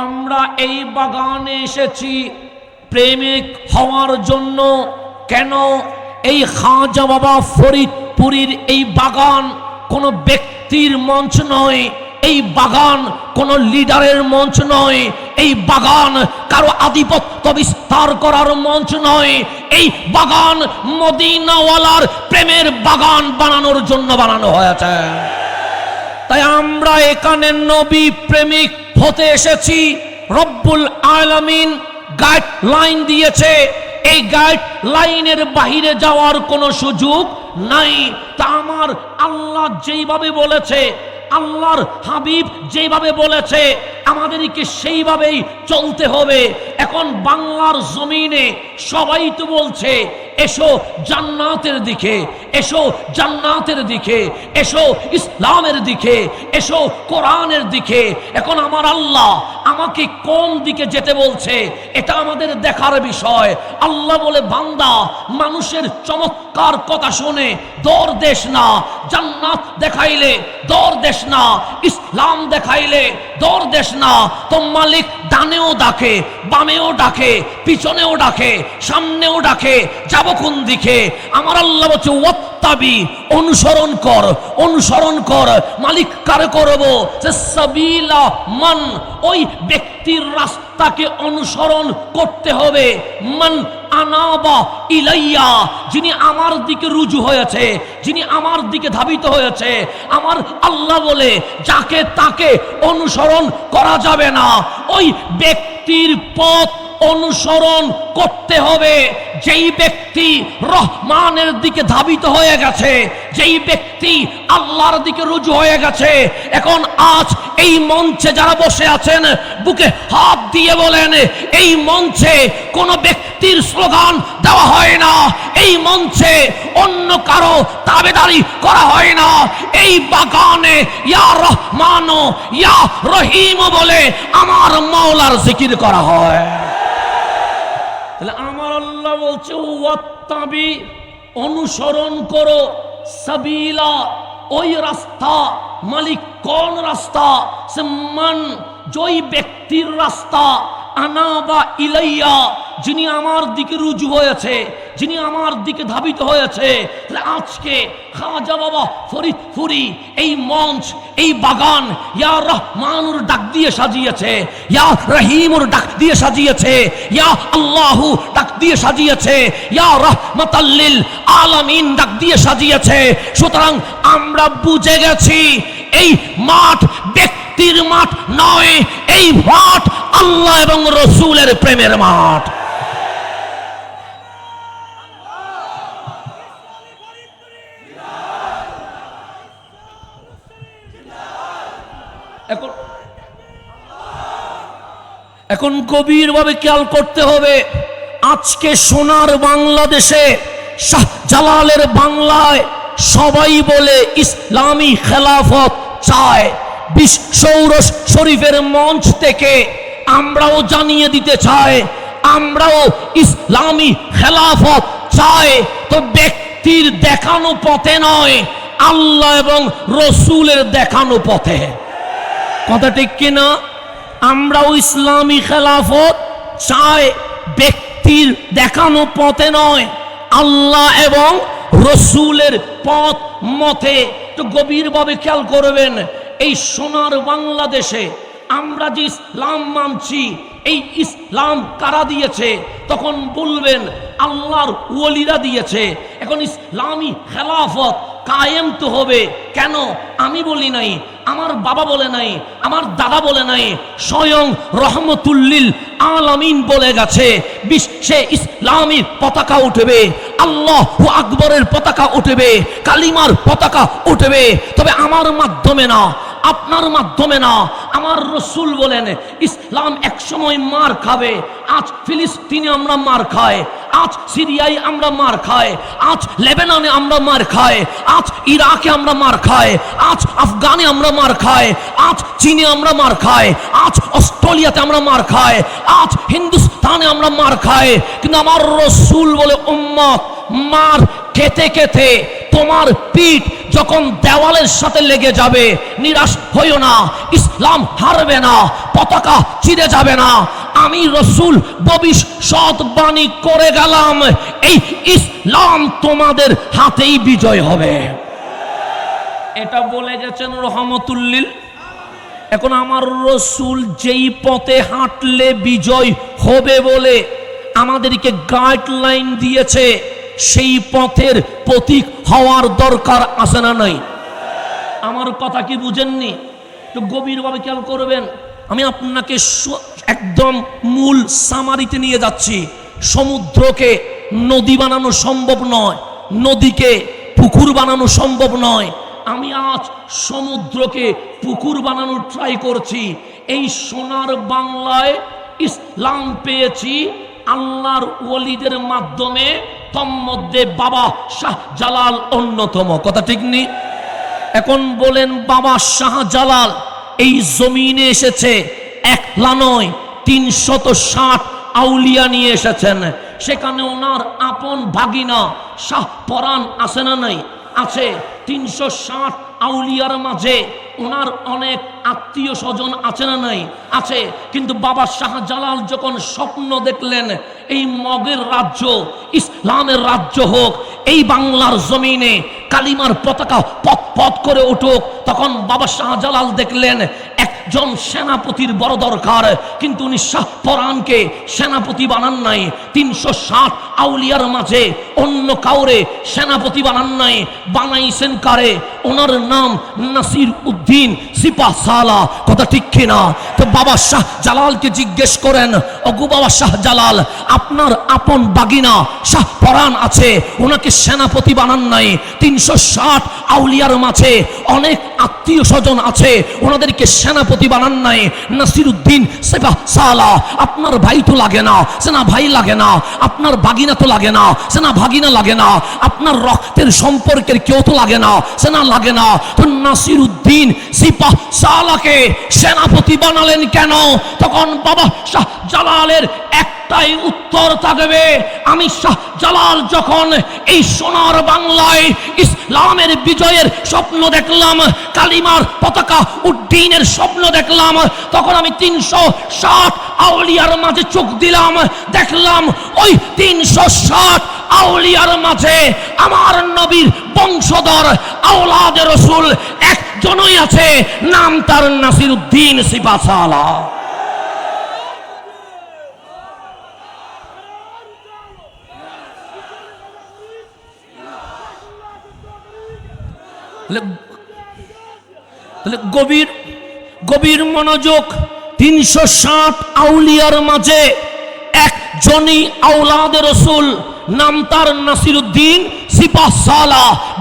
আমরা এই বাগানে এসেছি প্রেমিক হওয়ার জন্য। কেন? এই খাজা বাবা ফরিদপুরীর এই বাগান কোনো ব্যক্তির মঞ্চ নয়, এই বাগান কোনো লিডারের মঞ্চ নয়, এই বাগান কারও আধিপত্য বিস্তার করার মঞ্চ নয়। এই বাগান মদিনাওয়ালার প্রেমের বাগান বানানোর জন্য বানানো হয়েছে। তাই আমরা এখানে নবী প্রেমিক হতে এসেছি। রব্বুল আলামিন গাইডলাইন দিয়েছে। এই গাইড লাইনের বাহিরে যাওয়ার কোনো সুযোগ নাই। তা আমার আল্লাহ যেইভাবে বলেছে আল্লাহর হাবিব যেভাবে বলেছে, আমাদেরকে সেইভাবেই চলতে হবে। এখন বাংলার জমিনে সবাই তো বলছে, এসো জান্নাতের দিকে, এসো জান্নাতের দিকে, এসো ইসলামের দিকে, এসো কোরআনের দিকে। এখন আমার আল্লাহ আমাকে কোন দিকে যেতে বলছে, এটা আমাদের দেখার বিষয়। আল্লাহ বলে, বান্দা, মানুষের চমৎকার কথা শুনে দর দেশ না, জান্নাত দেখাইলে দর দেশ না, ইসলাম দেখাইলে দর দেশ না তো মালিক ডানেও ডাকে, বামেও ডাকে, পিছনেও ডাকে, সামনেও ডাকে, যাব কোন দিকে? আমার আল্লাহ বলছে, ওয়াত্তাবি, অনুসরণ কর অনুসরণ কর। মালিক কারে করব? যে সাবিলা মান, ওই ব্যক্তির রাস্তাকে অনুসরণ করতে হবে। মান আনাবা ইলাইয়া, যিনি আমার দিকে রুজু হয়েছে, যিনি আমার দিকে ধাবিত হয়েছে, আমার আল্লাহ বলে যাকে তাকে অনুসরণ করা যাবে না। ওই ব্যক্তির পথ অনুসরণ করতে হবে। যেই ব্যক্তি রহমানের দিকে ধাবিত হয়ে গেছে, যেই ব্যক্তি আল্লাহর দিকে রুজু হয়ে গেছে, এখন আজ এই মঞ্চে যারা বসে আছেন, বুকে হাত দিয়ে বলেন, এই মঞ্চে কোনো ব্যক্তির স্লোগান দেওয়া হয় না, এই মঞ্চে অন্য কারও তাবেদারি করা হয় না। এই বাগানে ইয়া রহমান ইয়া রহিম বলে আমার মাওলার জিকির করা হয়। তাহলে আমার আল্লাহ বলছে, ওয়াত্তাবি, অনুসরণ করো সাবিলা, ওই রাস্তা, মালিক কোন রাস্তা? সে মান, জয় ব্যক্তির রাস্তা। আনা বা ইলাইয়া, যিনি আমার দিকে রুজু হয়েছে, যিনি আমার দিকে ধাবিত হয়েছে, তাহলে আজকে খাজা বাবা ফরিদপুরি এই মঞ্চ, এই বাগান, ইয়া রহমানুর ডাক দিয়ে সাজিয়েছে, ইয়া রহিমুর ডাক দিয়ে সাজিয়েছে, ইয়া আল্লাহু ডাক দিয়ে সাজিয়েছে, ইয়া রহমাতাল্লিল আলামিন ডাক দিয়ে সাজিয়েছে। সুতরাং আমরা বুঝে গেছি, এই মাঠ ব্যক্তির মাঠ নয়, এই মাঠ আল্লাহ এবং রসুলের প্রেমের মাঠ। এখন এখন গভীরভাবে খেয়াল করতে হবে, আজকে সোনার বাংলাদেশে জালালের বাংলায় সবাই বলে ইসলামী খেলাফত চায়। বিশ্বর শরীফের মঞ্চ থেকে আমরাও জানিয়ে দিতে চাই, আমরাও ইসলামী খেলাফত চাই। তো ব্যক্তির দেখানো পথে নয়, আল্লাহ এবং রসুলের দেখানো পথে। কথা ঠিক কিনা? আমরাও ইসলামী খেলাফত চাই, ব্যক্তির দেখানো পথে নয়, আল্লাহ এবং রসুলের পথ মতে। তো গভীরভাবে খেয়াল করবেন এই সোনার বাংলাদেশে আমরা যে ইসলাম মানছি, এই ইসলাম কারা দিয়েছে? তখন বলবেন, আল্লাহর ওলিরা দিয়েছে। এখন ইসলামী খেলাফত কায়েম তো হবে। কেন? আমি বলি নাই, আমার বাবা বলে নাই, আমার দাদা বলে নাই, স্বয়ং রহমতুল্লিল আলামিন বলে গেছে, বিশ্বে ইসলামী পতাকা উঠবে, আল্লাহ আকবরের পতাকা উঠবে, কালিমার পতাকা উঠবে। তবে আমার মাধ্যমে না আপনার মাধ্যমে না, আমার রসুল বলেন, ইসলাম একসময় মার খাবে, আজ ফিলিস্তিনে আমরা মার খাই, আজ সিরিয়ায় আমরা মার খাই, আজ লেবাননে আমরা মার খাই, আজ ইরাকে আমরা মার খাই, আজ আফগানে আমরা মার খাই, আজ চীনে আমরা মার খাই, আজ অস্ট্রেলিয়াতে আমরা মার খাই, আজ হিন্দুস্তানে আমরা মার খাই। কিন্তু আমার রসুল বলে, উম্মত, মার খেতে খেতে তোমার পিঠ যখন দেওয়ালের সাথে লেগে যাবে, নিরাশ হইও না, ইসলাম হারবে না, পতাকা চিরে যাবে না। আমি রসুল ভবিষ্যৎবাণী করে গেলাম, এই ইসলাম তোমাদের হাতেই বিজয় হবে। এটা বলে গেছেন রহমতুল্লিল। এখন আমার রসুল যেই পথে হাঁটলে বিজয় হবে বলে আমাদেরকে গাইডলাইন দিয়েছে। সেই পথের প্রতীক হওয়ার দরকার আছে না নাই? আমার কথা কি বুঝেননি? একটু গভীরভাবে খেয়াল করবেন। আমি আপনাকে একদম মূল সামারিতে নিয়ে যাচ্ছি। সমুদ্রকে নদী বানানো সম্ভব নয়, নদীকে পুকুর বানানো সম্ভব নয়। আমি আজ সমুদ্রকে পুকুর বানানোর ট্রাই করছি। এই সোনার বাংলায় ইসলাম পেয়েছি, আল্লাহর ওলিদের মাধ্যমে তন্মধ্যে বাবা শাহ জালাল অন্যতম। কথা ঠিক নেই এখন বলেন বাবা শাহজালাল এই জমিনে এসেছে, একলা নয়, তিনশত ষাট আউলিয়া নিয়ে এসেছেন। সেখানে ওনার আপন ভাগিনা শাহ পরাণ আছে না নাই? আছে, তিনশো ষাট আউলিয়ার মাঝে ওনার অনেক আত্মীয় স্বজন আছে না নাই? আছে, কিন্তু বাবা শাহজালাল যখন স্বপ্ন দেখলেন এই মগের রাজ্য, ইসলামের রাজ্য হোক, এই বাংলার জমিনে কালিমার পতাকা পথ পথ করে উঠুক, তখন বাবা শাহজালাল দেখলেন একজন সেনাপতির বড় দরকার। কিন্তু উনি শাহ পরাণকে সেনাপতি বানান নাই। তিনশো ষাট আউলিয়ার মাঝে অন্য কাউরে সেনাপতি বানান নাই। বানাইছেন কারে? ওনার নাম নাসির উদ্দিন সিপা সালা। কথা ঠিক কিনা? তো বাবা শাহ জালালকে জিজ্ঞেস করেন, অগু বাবা শাহ জালাল, আপনার আপন বাগিনা শাহ পরাণ আছে। ওনাকে সেনাপতি বানান নাই। তিনশো ষাট আউলিয়ার মাঝে অনেক আত্মীয় স্বজন আছে। ওনাদেরকে সেনাপতি বানান নাই। নাসির উদ্দিন সেবা সালা, আপনার ভাই তো লাগে না, সেনা ভাই লাগে না, আপনার বাগিনা তো লাগে না, সেনা ভাগিনা লাগে না, আপনার রক্তের সম্পর্কের কেউ তো লাগে না, সেনা লাগে না। তো নাসির উদ্দিন সিপা সালাকে সেনাপতি বানালেন কেন? তখন বাবা শাহ জালালের একটাই উত্তর থাকবে। আমি শাহ জালাল যখন এই সোনার বাংলায় ইসলামের বিজয়ের স্বপ্ন দেখলাম, কালিমার পতাকা উড্ডীনের স্বপ্ন দেখলাম, তখন আমি তিনশো ষাট আউলিয়ার মাঝে চোখ দিলাম। দেখলাম ওই তিনশো ষাট আউলিয়ার মাঝে আমার নবীর বংশধর আওলাদের রসুল একজনই আছে, নাম তার নাসির উদ্দিন সিপাসালা তাহলে গভীর গভীর মনোযোগ তিনশো ষাট আউলিয়ার মাঝে একজনই আউলাদের রসুল, নাম তার নাসিরুদ্দিন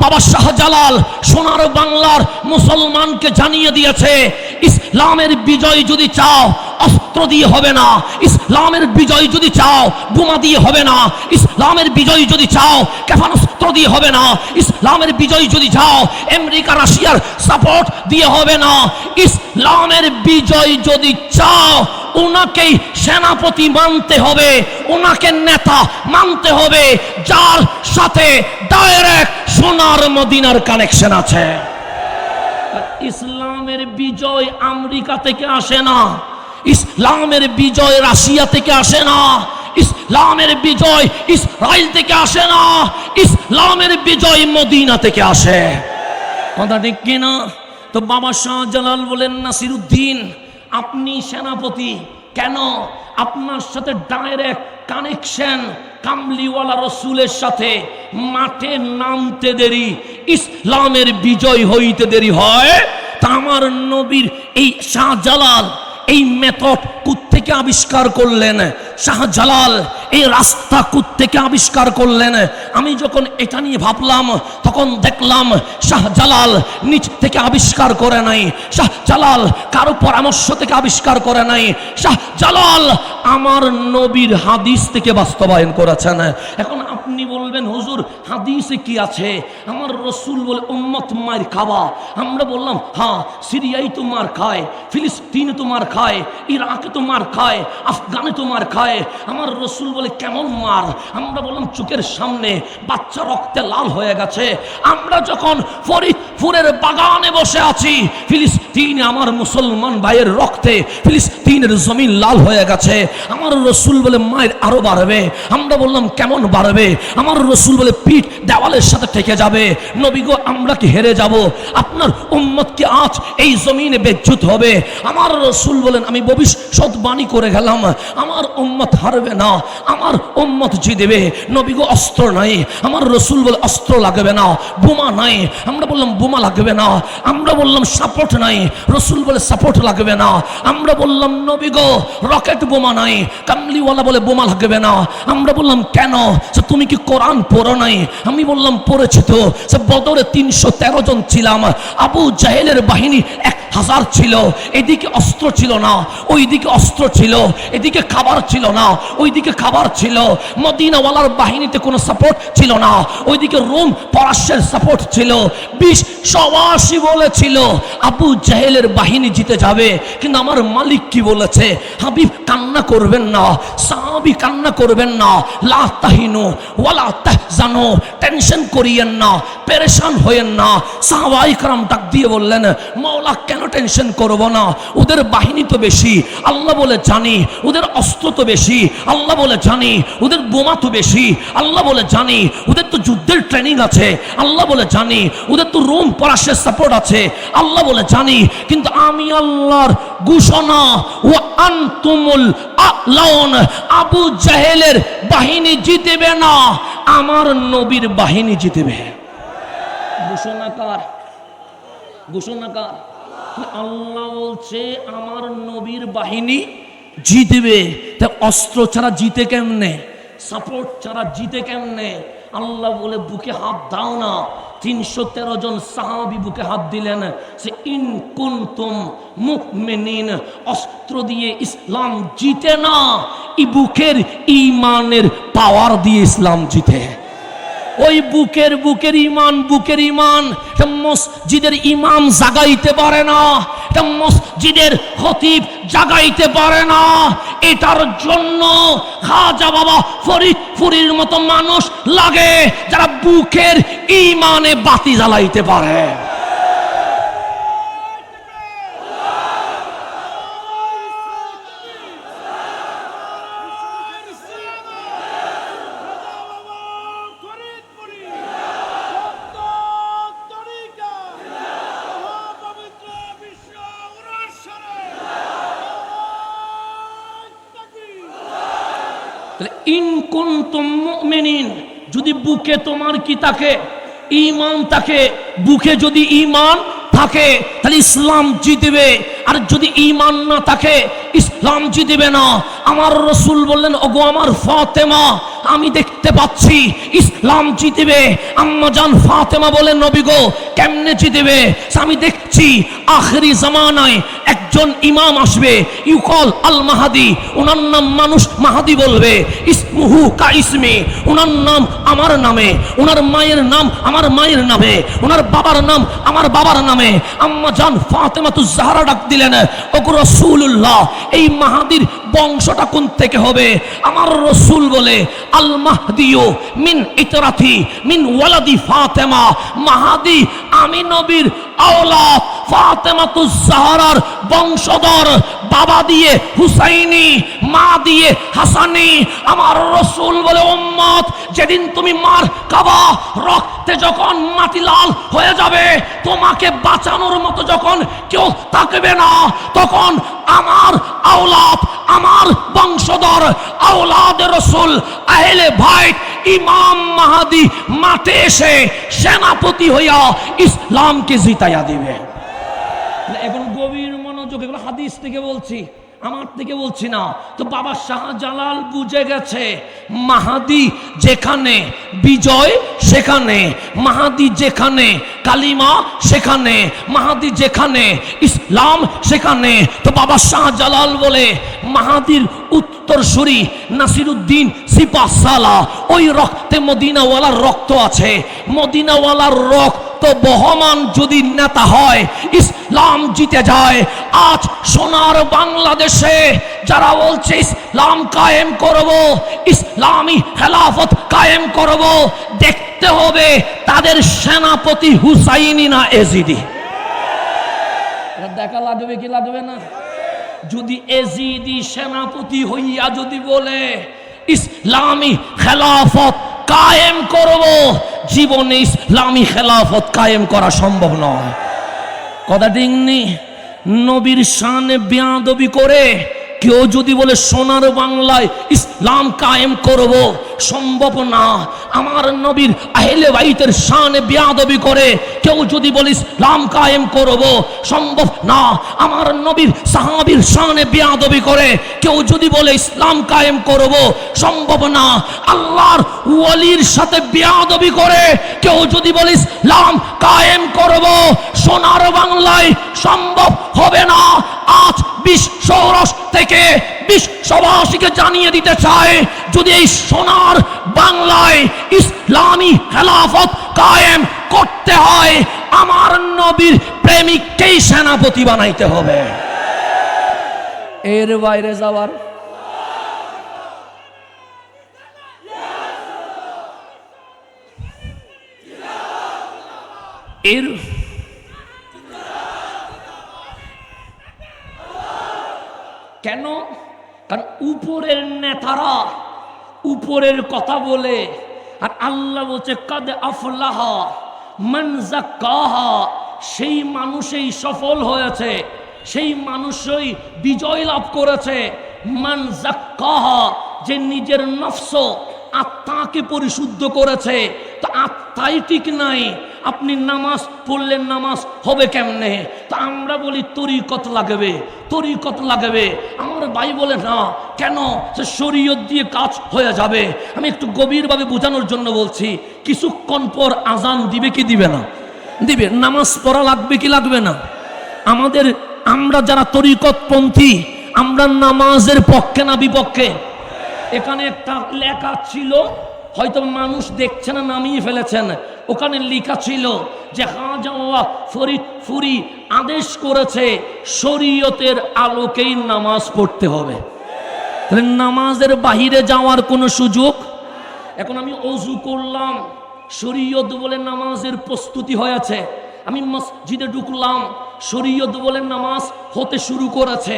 বাবা শাহজালাল, সোনার বাংলার মুসলমানকে জানিয়ে দিয়েছে, ইসলামের বিজয় যদি চাও, অস্ত্র দিয়ে হবে না, ইসলামের বিজয় যদি চাও, বোমা দিয়ে হবে না, ইসলামের বিজয় যদি চাও ক্ষেপণাস্ত্র দিয়ে হবে না। ইসলামের বিজয় যদি চাও আমেরিকা, রাশিয়ার সাপোর্ট দিয়ে হবে না। ইসলামের বিজয় যদি চাও ওনাকেই সেনাপতি মানতে হবে ওনাকে নেতা মানতে হবে, যার সাথে ডাইরেক্ট সোনার মদিনার কানেকশন আছে। ইসলামের বিজয় আমেরিকা থেকে আসে না, ইসলামের বিজয় রাশিয়া থেকে আসে না। ইসলামের বিজয় ইসরায়েল থেকে আসে না, ইসলামের বিজয় মদিনা থেকে আসে। কথা ঠিক কিনা? তো বাবা শাহজালাল বলেন, নাসিরুদ্দিন, আপনি সেনাপতি, কেন? আপনার সাথে ডাইরেক্ট কানেকশন কামলিওয়ালা রসুলের সাথে। মাঠে নামতে দেরি, ইসলামের বিজয় হইতে দেরি হয়। তা আমার নবীর এই শাহজালাল, এই মেথড থেকে আবিষ্কার করলেন? শাহজালাল, এই রাস্তা থেকে আবিষ্কার করলেন? আমি যখন এটা নিয়ে ভাবলাম, তখন দেখলাম শাহজালাল নিচ থেকে আবিষ্কার করে নাই। শাহজালাল কারও পরামর্শ থেকে আবিষ্কার করে নাই। শাহজালাল আমার নবীর হাদিস থেকে বাস্তবায়ন করেছেন। এখন আপনি বলবেন, হুজুর হাদিসে কি আছে? আমার রসুল বলে, উম্মত মার খাওয়া। আমরা বললাম হ্যাঁ সিরিয়াই তো মার খায়, ফিলিস্তিনে তো মার খায়, ইরাকে তো মার খায়, আফগানে তো মার খায়। আমার রসুল বলে, কেমন মার? আমরা বললাম, চোখের সামনে বাচ্চা রক্তে লাল হয়ে গেছে। আমরা যখন ফরিদপুরের বাগানে বসে আছি, ফিলিস্তিনে আমার মুসলমান ভাইয়ের রক্তে ফিলিস্তিনের জমিন লাল হয়ে গেছে। আমার রসুল বলে, মায়ের আরও বাড়বে। আমরা বললাম, কেমন বাড়বে? আমার রসুল বলে পিঠ দেওয়ালের সাথে ঠেকে যাবে। নবী গো, আমরা কি হেরে যাব? আপনার উম্মত কি আজ এই জমিনে বেজ্জুত হবে? আমার রসুল বলেন, আমি ভবিষ্যৎবাণী করে গেলাম। আমার উম্মত হারবে না, আমার উম্মত দেবে নবী গো, অস্ত্র নাই। আমার রসুল বলে, অস্ত্র লাগবে না, বোমা নাই। আমরা বললাম, বোমা লাগবে না। আমরা বললাম, সাপোর্ট নাই। রসুল বলে, সাপোর্ট লাগবে না। আমরা বললাম, নবী গো, রকেট বোমা নাই। কামলিওয়ালা বলে, বোমা লাগবে না। আমরা বললাম, কেন? তুমি কি কোরআন পড়ো নাই? আমি বললাম, পড়েছি তো। সে বদরে তিনশো তেরো জন ছিলাম। আবু জাহেলের বাহিনী এক হাজার ছিল। এদিকে অস্ত্র ছিল না, ওইদিকে অস্ত্র ছিল। এদিকে খাবার ছিল না, ওইদিকে খাবার ছিল। মদিনাওয়ালার বাহিনীতে কোনো সাপোর্ট ছিল না। ওইদিকে রোম পরাশ্বের সাপোর্ট ছিল। বিশ সবাসী বলেছিল, আবু জাহেলের বাহিনী জিতে যাবে। কিন্তু আমার মালিক কি বলেছে? হাবিব কান্না করবেন না, সাহাবি কান্না করবেন না। লা তাহিনু ওয়ালা তাহজানু। টেনশন করিয়েন না, পেরেশান হয়েন না। সাহাবাই কারাম ডাক দিয়ে বললেন, মাওলা, কেন টেনশন করব না? ওদের বাহিনী তো বেশি, আল্লাহ বলে জানি। ওদের অস্ত্র তো বেশি, আল্লাহ বলে জানি। ওদের বোমা তো বেশি, আল্লাহ বলে জানি। ওদের তো যুদ্ধের ট্রেনিং আছে, আল্লাহ বলে জানি। ওদের তো রোম পরাশের সাপোর্ট আছে, আল্লাহ বলে জানি। কিন্তু আমি আল্লাহর ঘোষণা, ও আনতুমুল আলাউন, আবু জাহেলের বাহিনী জিতেবে না। আমার নবীর বাহিনী জিতেবে। ঘোষণাকার ঘোষণাকার আল্লাহ বলছে, আমার নবীর বাহিনী জিতবে। তা অস্ত্র ছাড়া জিতে কেমনে? সাপোর্ট ছাড়া জিতে কেমনে? আল্লাহ বলে, বুকে হাত দাও না। তিনশো তেরো জন সাহাবি বুকে হাত দিলেন। সে, ইন কুন্তুম মুকমিনিন অস্ত্র দিয়ে ইসলাম জিতে না ই বুকের ইমানের পাওয়ার দিয়ে ইসলাম জিতে। ওই বুকের বুকের ইমান বুকের ইমান মসজিদের ইমাম জাগাইতে পারে না। এটা মসজিদের খতিব জাগাইতে পারে না। এটার জন্য খাজা বাবা ফরিদপুরির মতো মানুষ লাগে যারা বুকের ইমানে বাতি জ্বালাইতে পারে। তাহলে ইন কুনতুম মুমিনিন, যদি বুকে তোমার কি থাকে? ইমান থাকে। বুকে যদি ইমান থাকে, তাহলে ইসলাম জিতবে আর যদি ইমান না থাকে, ইসলাম জিতবে না। আমার রসুল বললেন, ওগো আমার ফাতেমা, আমি দেখতে পাচ্ছি, ইসলাম জিতবে আম্মা জান ফাতেমা বলেন নবী গো, কেমনে জিতবে আমি দেখছি, আখরি জামানায় একজন ইমাম আসবে ইউকল আল মাহাদি ওনার নাম মানুষ মাহাদি বলবে, ইসমুহু কা ইসমি ওনার নাম আমার নামে ওনার মায়ের নাম আমার মায়ের নামে ওনার বাবার নাম আমার বাবার নামে। আম্মা জান ফাতেমা তু জাহারা ডাক দিলেন, ওগো রসুল্লাহ এই মাহাদির বংশটা কোন থেকে হবে? আমার রসুল বলে, আল মাহদিও মিন ইতরাথি, মিন ওয়ালাদি ফাতেমা। মাহাদি আমি নবীর আওলাদ ফাতেমাতু জাহরার বংশধর বাবা দিয়ে, হুসাইনি, মা দিয়ে, হাসানি, আমার রসুল বলে উম্মত, যেদিন তুমি মার কাবা, রক্তে যখন মাটি লাল হয়ে যাবে, তোমাকে বাঁচানোর মতো যখন কেউ থাকবে না, তখন আমার আওলাদ, আমার বংশধর, আওলাদ রসুল, আহলে ভাই ইমাম মাহাদি মাঠে এসে সেনাপতি হইয়া ইসলামকে জিতাইয়া দিবে। এখন মনোযোগ, এগুলো হাদিস থেকে বলছি, আমার থেকে বলছি না। তো বাবা শাহজালাল বুঝে গেছে, মাহাদি যেখানে, বিজয় সেখানে, মাহাদি যেখানে, কালিমা সেখানে, মাহাদি যেখানে, ইসলাম সেখানে। তো বাবা শাহজালাল বলে, মাহাদির উত্তরসূরি নাসিরুদ্দিন সিপাসালা ওই রক্তে মদিনাওয়ালার রক্ত আছে। মদিনাওয়ালার রক্ত বহমান যদি নেতা হয়, ইসলাম জিতে যায়। আজ সোনার বাংলাদেশে যারা বলছে, ইসলাম কায়েম করব, ইসলামী খেলাফত কায়েম করব, দেখতে হবে তাদের সেনাপতি হুসাইনি না এজিদি। দেখা লাগবে কি লাগবে না? যদি এজিদি সেনাপতি হইয়া যদি বলে, ইসলামী খেলাফত কায়েম করব। জীবনে ইসলামী খেলাফত কায়েম করা সম্ভব নয়। কথা ডিংনি নবীর শানে বেয়াদবি করে কেউ যদি বলে সোনার বাংলায় ইসলাম কায়েম করব সম্ভব না। আমার নবীর আহলে বাইতের শানে বেয়াদবি করে কেউ যদি বলে ইসলাম কায়েম করব, সম্ভব না। আমার নবীর সাহাবীর শানে বেয়াদবি করে কেউ যদি বলে ইসলাম কায়েম করব, সম্ভব না। আল্লাহর ওয়ালির সাথে বেয়াদবি করে কেউ যদি বলে ইসলাম কায়েম করব, সোনার বাংলায় সম্ভব হবে না। আজ বিশ্ব থেকে বিশ্ববাসীকে জানিয়ে দিতে চায়, যদি এই সোনার বাংলায় ইসলামী খেলাফত কায়েম করতে হয়। আমার নবীর প্রেমিককেই সেনাপতি বানাইতে হবে। এর বাইরে যাওয়ার? এর কেন? কারণ উপরের নেতারা উপরের কথা বলে। আর আল্লাহ বলছে, কাদ আফলাহ মান জাক্কাহা সেই মানুষই সফল হয়েছে, সেই মানুষই বিজয় লাভ করেছে। মান যে নিজের নফস আত্মাকে পরিশুদ্ধ করেছে। তো আত্মাই ঠিক নাই আপনি নামাজ পড়লেন, নামাজ হবে কেমনে? তা আমরা বলি, তরিকত লাগবে তরিকত লাগবে। আমার ভাই বলে, না, কেন? সে শরীয়ত দিয়ে কাজ হয়ে যাবে। আমি একটু গভীরভাবে বোঝানোর জন্য বলছি, কিছুক্ষণ পর আজান দিবে কি দিবে না? দিবে। নামাজ পড়া লাগবে কি লাগবে না? আমাদের, আমরা যারা তরিকতপন্থী, আমরা নামাজের পক্ষে না বিপক্ষে? এখানে একটা লেখা ছিল, হয়তো মানুষ দেখছে না, নামিয়ে ফেলেছেন। ওখানে লেখা ছিল যে হাজা ফুরি আদেশ করেছে, শরীয়তের আলোকেই নামাজ পড়তে হবে। নামাজের বাহিরে যাওয়ার কোনো সুযোগ? এখন আমি অজু করলাম, শরীয়ত বলে নামাজের প্রস্তুতি হয়েছে। আমি মসজিদে ঢুকলাম, শরীয়ত বলে নামাজ হতে শুরু করেছে।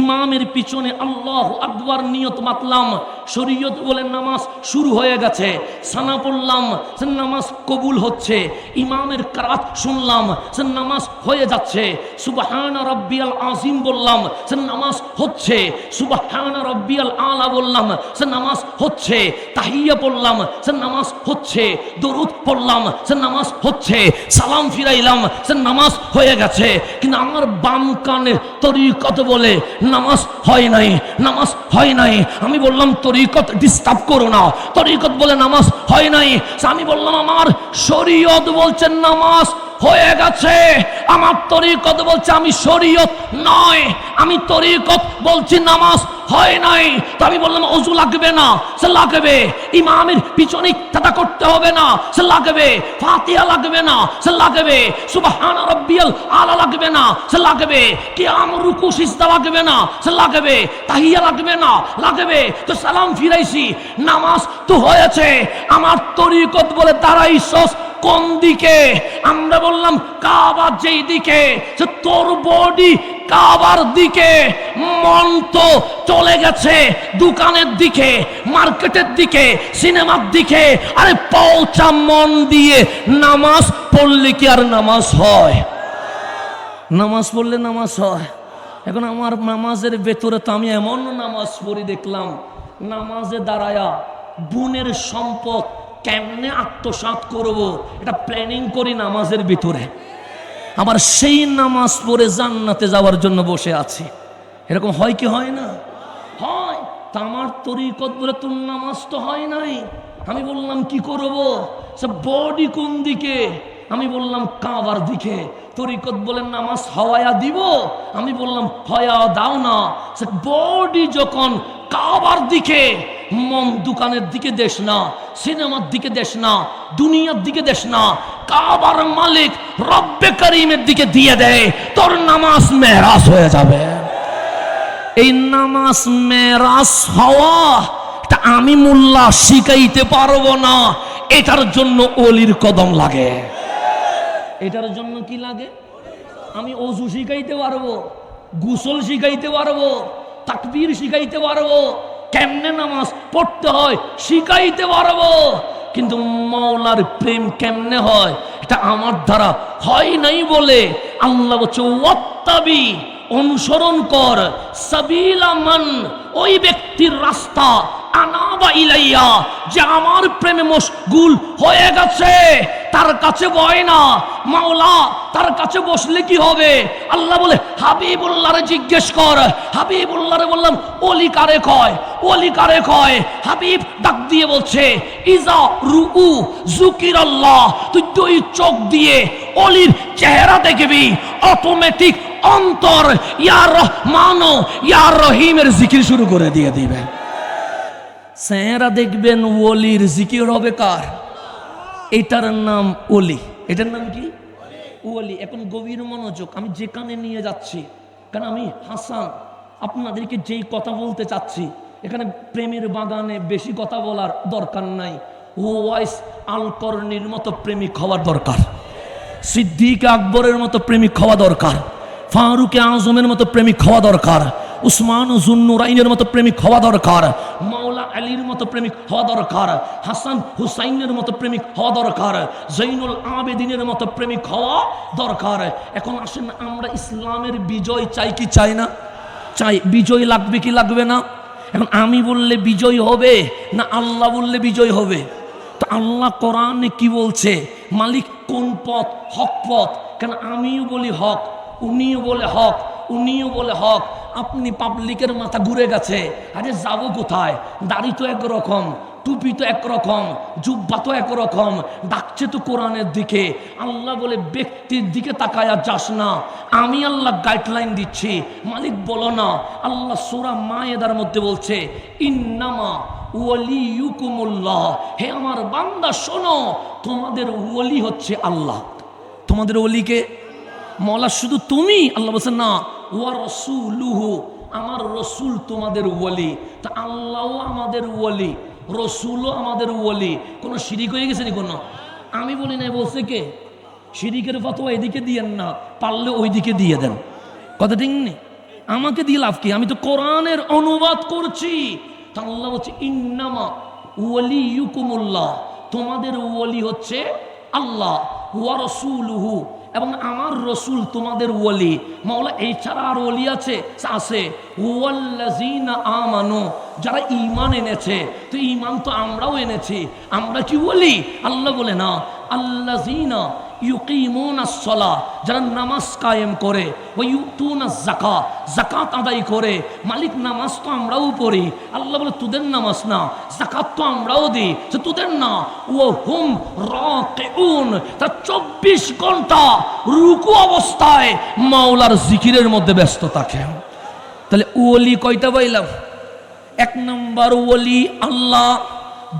ইমামের পিছনে আল্লাহ আকবর নিয়ত মাতলাম। শরীয়ত বলে নামাজ শুরু হয়ে গেছে। সানা পড়লাম, সে নামাজ কবুল হচ্ছে। ইমামের কারাত শুনলাম, সে নামাজ হয়ে যাচ্ছে। সুবাহান রব্বিয়াল আজিম বললাম, সে নামাজ হচ্ছে। সুবাহান রব্বিয়াল আলা বললাম, সে নামাজ হচ্ছে। তাহিয়া পড়লাম, সে নামাজ হচ্ছে। দরুদ পড়লাম, সে নামাজ হচ্ছে। সালাম ফিরাইলাম, সে নামাজ হয়ে গেছে। কিন্তু আমার বাম কানে তরিকত বলে নামাজ হয় নাই, নামাজ হয় নাই। আমি বললাম, তরিকত ডিস্টার্ব করো না। তরিকত বলে নামাজ হয় নাই। আমি বললাম, আমার শরীয়ত বলছেন নামাজ হয়ে গেছে। আমার তরিকত বলছে আমি শরীয়ত নয়। আমি তরিকত বলছি নামাজ হয় নাই। তো আমি বললাম, অজু লাগবে না, সে লাগবে। ইমামের পিছনে তাতা করতে হবে না, সে লাগবে। ফাতিহা লাগবে না, সে লাগবে। সুবহান রব্বিয়াল আলা লাগবে না, সে লাগবে। কি আমর রুকু, সিজদা লাগবে না, সে লাগবে। তাহিয়া লাগবে না, লাগবে। তো সালাম ফিরাইছি, নামাজ তো হয়েছে। আমার তরিকত বলে দাঁড়াইছস কোন দিকে? আমরা বললাম কাবার যেই দিকে তোর বডি কাবার দিকে মন তো চলে গেছে দোকানের দিকে, মার্কেটের দিকে, সিনেমার দিকে। আরে পৌঁছা মন দিয়ে নামাজ পড়লে কি আর নামাজ হয়? নামাজ পড়লে নামাজ হয়। এখন আমার নামাজের ভেতরে তো আমি এমন নামাজ পড়ি দেখলাম, নামাজে দাঁড়ায়া বোনের সম্পদ কেমনে আত্মসাৎ করব? এটা প্ল্যানিং করি নামাজের ভিতরে। আবার সেই নামাজ পড়ে জান্নাতে যাওয়ার জন্য বসে আছি। এরকম হয় কি হয় না? হয়। তা আমার তরিকত বলে তোর নামাজ তো হয় নাই। আমি বললাম, কি করব? বডি কোন দিকে? আমি বললাম, কাবার দিকে। তরিকত বলে, নামাজ হওয়ায়া দিব। আমি বললাম হয়া দাও না। বডি যখন কাবার দিকে মম দোকানের দিকে দেশ না, সিনেমার দিকে দেশ না, দুনিয়ার দিকে দেশ না, কাবার মালিক রব্বে করিমের দিকে দিয়ে দেয়, তোর নামাজ মেহরাজ হয়ে যাবে। এই নামাজ মেরাজ হওয়া তা আমি মোল্লা শিখাইতে পারব না, এটার জন্য অলির কদম লাগে। এটার জন্য কি লাগে? আমি অজু শিখাইতে পারব, গুসল শিখাইতে পারব, তাকবীর শিখাইতে পারব, কেমনে নামাজ পড়তে হয় শিখাইতে পারব, কিন্তু মাওলার প্রেম কেমনে হয় এটা আমার দ্বারা হয় নাই বলে আল্লাহ বলছে, ওয়াত্তাবি, অনুসরণ কর সাবিলামান ওই ব্যক্তির রাস্তা আনাবা ইলাইয়া, যে আমার প্রেমে মশগুল হয়ে গেছে, তার কাছে বয় না। মাওলা, তার কাছে বসলে কি হবে? আল্লাহ বলে, হাবিবুল্লাহরে জিজ্ঞেস কর। হাবিবুল্লাহরে বললাম, ওলি কারে কয়? ওলি কারে কয়? হাবিব ডাক দিয়ে বলছে, ইজা রুউ জুকির আল্লাহ তুই দুই চোখ দিয়ে অলির চেহারা দেখবি। অটোমেটিক অন্তর ইয়ার রহমান ইয়ার রহিমের জিকির শুরু করে দিয়ে দিবে। চেহারা দেখবেন ওলির জিকির হবে কার? এটার নাম ওলি। এটার নাম কি? ওলি। এখন গভীর মনোযোগ। আমি যেখানে নিয়ে যাচ্ছি, কারণ আমি হাসান, আপনাদেরকে যেই কথা বলতে চাচ্ছি, এখানে প্রেমের বাগানে বেশি কথা বলার দরকার নাই। ওয়াইস আলকর্ণীর মতো প্রেমিক হওয়ার দরকার। সিদ্দিক আকবরের মতো প্রেমিক হওয়া দরকার। ফারুকে আজমের মতো প্রেমিক হওয়া দরকার, উসমান জুন্নুরাইনের মতো প্রেমিক হওয়া দরকার, মাওলা আলীর মতো প্রেমিক হওয়া দরকার, হাসান হুসাইনের মতো প্রেমিক হওয়া দরকার, জৈনুল আবেদিনের মতো প্রেমিক হওয়া দরকার। এখন আসেন, আমরা ইসলামের বিজয় চাই কি চাই না? চাই, বিজয় লাগবে কি লাগবে না? এখন আমি বললে বিজয় হবে না আল্লাহ বললে বিজয় হবে? তো আল্লাহ কোরআনে কি বলছে? মালিক কোন পথ? হক পথ? কেন আমিও বলি হক। উনিও বলে, হক, উনিও বলে, হক, আপনি পাবলিকের মাথা ঘুরে গেছে। আরে যাব কোথায়? দাড়ি তো একরকম, টুপি তো একরকম, জুব্বা তো একরকম, ডাকছে তো কোরআনের দিকে। আল্লাহ বলে, ব্যক্তির দিকে তাকায়া যাস না। আমি আল্লাহ গাইডলাইন দিচ্ছি। মালিক বলো না। আল্লাহ সোরা মায়েদার মধ্যে বলছে, ইন্নামা ওয়ালিউকুমুল্লাহ হে আমার বান্দা, শোনো, তোমাদের ওলি হচ্ছে আল্লাহ। তোমাদের ওলিকে মলা, শুধু তুমি? আল্লাহ বলছেন, না, ওয়া রসুলুহু, আমার রসুল তোমাদের ওলি তা আল্লাহও আমাদের ওলি রসুলও আমাদের ওলি কোনো শিরিক হয়ে গেছে নি কোনো? আমি বলি না বলছে কে? শিরিকের ফতোয়া এদিকে দিয়েন না, পারলে ওইদিকে দিয়ে দেন। কথা ঠিক নেই আমাকে দিয়ে লাভ কি? আমি তো কোরআনের অনুবাদ করছি। তা আল্লাহ হচ্ছে ইন্নামা ওয়ালি ইউকুমুল্লাহ তোমাদের ওয়ালি হচ্ছে আল্লাহ। ওয়া রসুলুহু এবং আমার রসুল তোমাদের ওলি। মাওলা, এই ছাড়া আর ওলি আছে? ওয়াল্লাজিনা আমানো, যারা ইমান এনেছে। তো ইমান তো আমরাও এনেছি। আমরা কি বলি আল্লাহ বলে, না। আল্লাজিনা যারা নামাজ কায়েম করে জাকা জাকাত আদায় করে। মালিক নামাজ তো আমরাও পড়ি, আল্লাহ বলে তোদের নামাজ না জাকাত তো আমরাও দিই তোদের না। ও হুম চব্বিশ ঘণ্টা রুকু অবস্থায় মাওলার জিকিরের মধ্যে ব্যস্ত থাকে। তাহলে ওলি কয়টা পাইলাম? এক নম্বর ওলি আল্লাহ,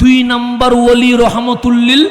দুই নম্বর ওলি রহমতুল্লিল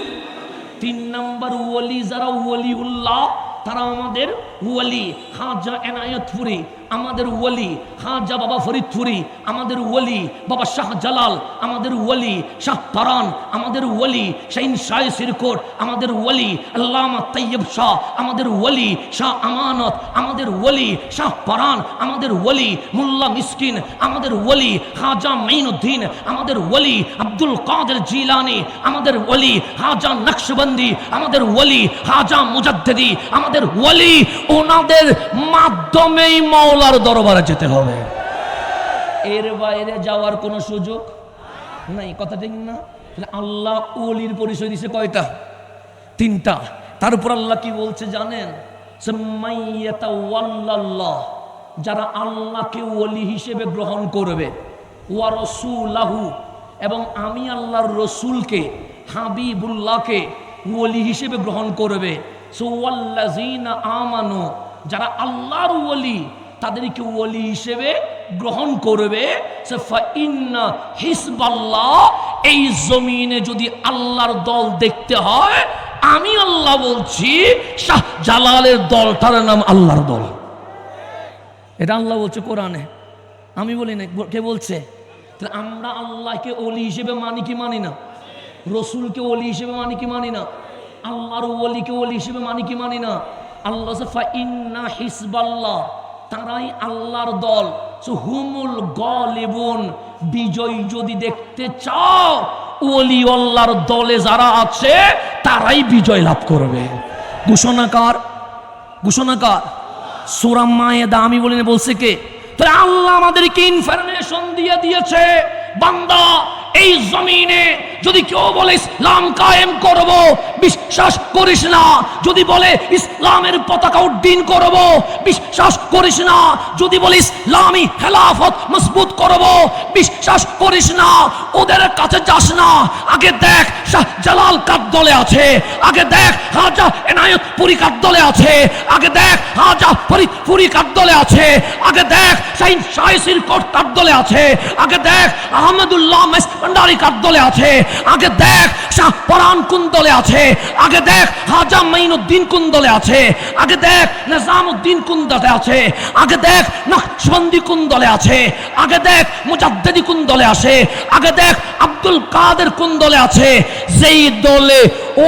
তিন নম্বর ওলি যারা ওলি উল্লাহ তারা আমাদের ওলি। খাজা এনায়তপুরি আমাদের ওলি খাজা বাবা ফরিদপুরি আমাদের ওলি বাবা শাহ জালাল আমাদের ওলি শাহ পারান আমাদের ওলি শাহিন শাহ সিরকোট আমাদের ওলি আল্লামা তৈয়ব শাহ আমাদের ওলি শাহ আমানত আমাদের ওলি শাহ পারান আমাদের ওলি মোল্লা মিসকিন আমাদের ওলি খাজা মাইনুদ্দিন আমাদের ওলি আব্দুল কাদের জিলানি আমাদের ওলি হাজা নকশবন্দি আমাদের ওলি হাজা মুজাদ্দেদি আমাদের ওলি ওনাদের মাধ্যমেই মাওলার দরবারে যেতে হবে। এর বাইরে যাওয়ার কোনো সুযোগ নাই। কথা ঠিক না? আল্লাহ ওলির পরিচয় দিছে কয়টা? তিনটা। তার উপর আল্লাহ কি বলছে জানেন? সে যারা আল্লাহকে ওলি হিসেবে গ্রহণ করবে, ওয়া রসুলাহু। এবং আমি আল্লাহর রসুলকে, হাবিবুল্লাহকে ওলি হিসেবে গ্রহণ করবে। সোয়াল্লাজিনা আমানু। যারা আল্লাহর ওলি তাদেরকে ওলি হিসেবে গ্রহণ করবে। হিসবাল্লাহ, এই জমিনে যদি আল্লাহর দল দেখতে হয়, আমি আল্লাহ বলছি, শাহ জালালের দলটার নাম আল্লাহর দল। এটা আল্লাহ বলছে কোরআনে। আমি বলি না কে বলছে? আমরা আল্লাহকে অলি হিসেবে মানি কি মানি না? রসুলকে অলি হিসেবে মানি কি মানি না? আল্লাহর অলিকে অলি হিসেবে মানি কি মানি না? আল্লাহ হিসবাল্লাহ। তারাই আল্লাহর দল। হুমুল গলেবন, বিজয় যদি দেখতে চাও ওলি আল্লাহর দলে যারা আছে, তারাই বিজয় লাভ করবে। ঘোষণাকার ঘোষণাকার সুরাম মায়েদা, আমি বলি না, বলছে কে? তাহলে আল্লাহ আমাদেরকে ইনফরমেশন দিয়ে দিয়েছে, বান্দা, এই জমিনে যদি কেউ বলে ইসলাম কায়েম করব, বিশ্বাস করিস না। যদি বলে ইসলামের পতাকা উড্ডীন করব, বিশ্বাস করিস না। যদি বলে ইসলামী খেলাফত মজবুত করব, বিশ্বাস করিস না। ওদের কাছে যাস না। আগে দেখ শাহ জালাল কার দলে আছে। আগে দেখ হাজা এনায়ত পুরী কার দলে আছে। আগে দেখ হাজা ফরিদ পুরী কার দলে আছে। আগে দেখ শাহিন শাহিসির কোট কার দলে আছে। আগে দেখ আহমেদুল্লাহ মেস ভান্ডারি কার দলে আছে। আগে দেখ শাহ পরান কোন দলে আছে, আগে দেখ হাজা মাইনুদ্দিন কোন দলে আছে, আগে দেখ নিজামউদ্দিন কোন দলে আছে, আগে দেখ নকশবন্দি কোন দলে আছে, আগে দেখ মুজাদ্দিদি কোন দলে আছে, আগে দেখ আব্দুল কাদের কোন দলে আছে, যেই দলে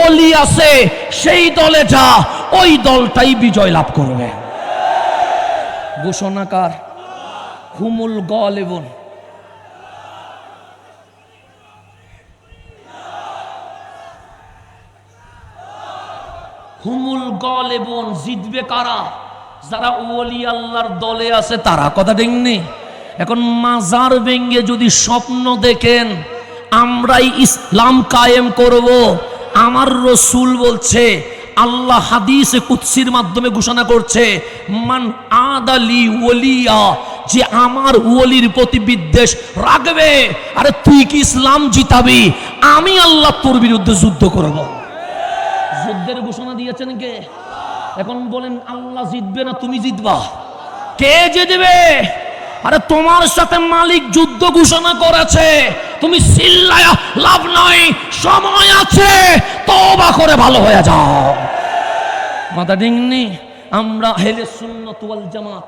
ওলি আছে, সেই দলে যা, ওই দলটাই বিজয় লাভ করবে। ঘোষণাকার হুমুল গলেবন। হুমুল গল এবং জিতবে কারা? যারা ওলি আল্লাহর দলে আছে, তারা কথা দেখনি এখন মাজার ভেঙ্গে যদি স্বপ্ন দেখেন, আমরাই ইসলাম কায়েম করব। আমার রসুল বলছে, আল্লাহ হাদিসে কুৎসির মাধ্যমে ঘোষণা করছে, মান আদালি ওলিয়া, যে আমার ওলির প্রতি বিদ্বেষ রাখবে, আরে তুই কি ইসলাম জিতাবি? আমি আল্লাহ তোর বিরুদ্ধে যুদ্ধ করব। যুদ্ধের ঘোষণা দিয়েছেন কে? এখন বলেন, আল্লাহ জিতবে না, তুমি জিতবা। কে জিতবে? আরে তোমার সাথে মালিক যুদ্ধ ঘোষণা করেছে। তুমি চিল্লায়া লাভ নাই, সময় আছে তবা করে ভালো হয়ে যাও। মাথা ডিংনি আমরা হেলে সুন্নত ওয়াল জামাত,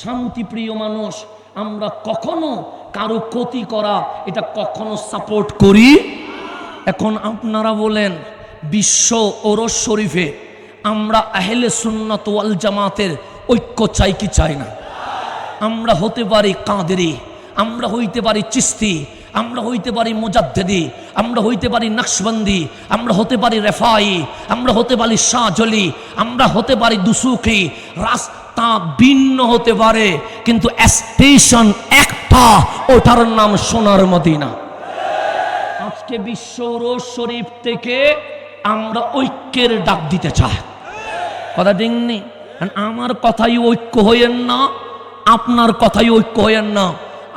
শান্তিপ্রিয় মানুষ, আমরা কখনো কারও ক্ষতি করা, এটা কখনো সাপোর্ট করি? এখন আপনারা বলেন বিশ্ব ওরস শরীফে আমরা আহলে সুন্নত ওয়াল জামাতের ঐক্য চাই কি চাই না? আমরা হতে পারি কাঁদেরি, আমরা হইতে পারি চিস্তি, আমরা হইতে পারি মোজাদ্দেদি, আমরা হইতে পারি নকশবন্দি, আমরা হতে পারি রেফাই, আমরা হতে পারি শাহজলি, আমরা হতে পারি দুসুকি রাস্তা ভিন্ন হতে পারে, কিন্তু স্টেশন একটা, ওটার নাম সোনার মদিনা। আজকে বিশ্ব শরীফ থেকে আমরা ঐক্যের ডাক দিতে চাই। কথা ডিংনি আমার কথাই ঐক্য হইয়েন না, আপনার কথাই ঐক্য হইয়েন না।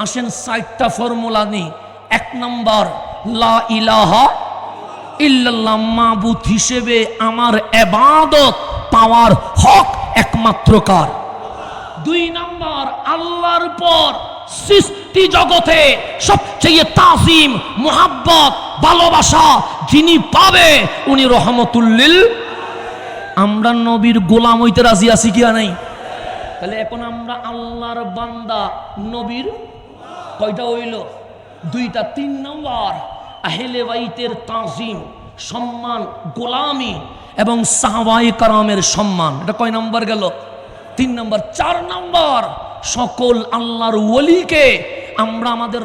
আসেন, সাইটটা ফর্মুলা নি এক নম্বর, লা ইলাহা ইল্লাল্লাহ, মাবুদ হিসেবে আমার এবাদত, পাওয়ার হক একমাত্র কার? দুই নম্বর, আল্লাহর পর সৃষ্টি জগতে সবচেয়ে তাজিম, মোহাব্বত, ভালোবাসা যিনি পাবে, উনি রহমতুল্লিল। আমরা নবীর গোলাম হইতে রাজি আছি কিয়া নাই? তাহলে এখন আমরা আল্লাহর বান্দা, নবীর, কয়টা হইল? দুইটা, তিন নম্বর, আহেলে বাইতের তাজিম, সম্মান, গোলামি এবং সাহাবাই কারামের সম্মান। এটা কয় নম্বর গেল? তিন নম্বর, চার নম্বর, সকল আল্লাহর ওলিকে আমরা আমাদের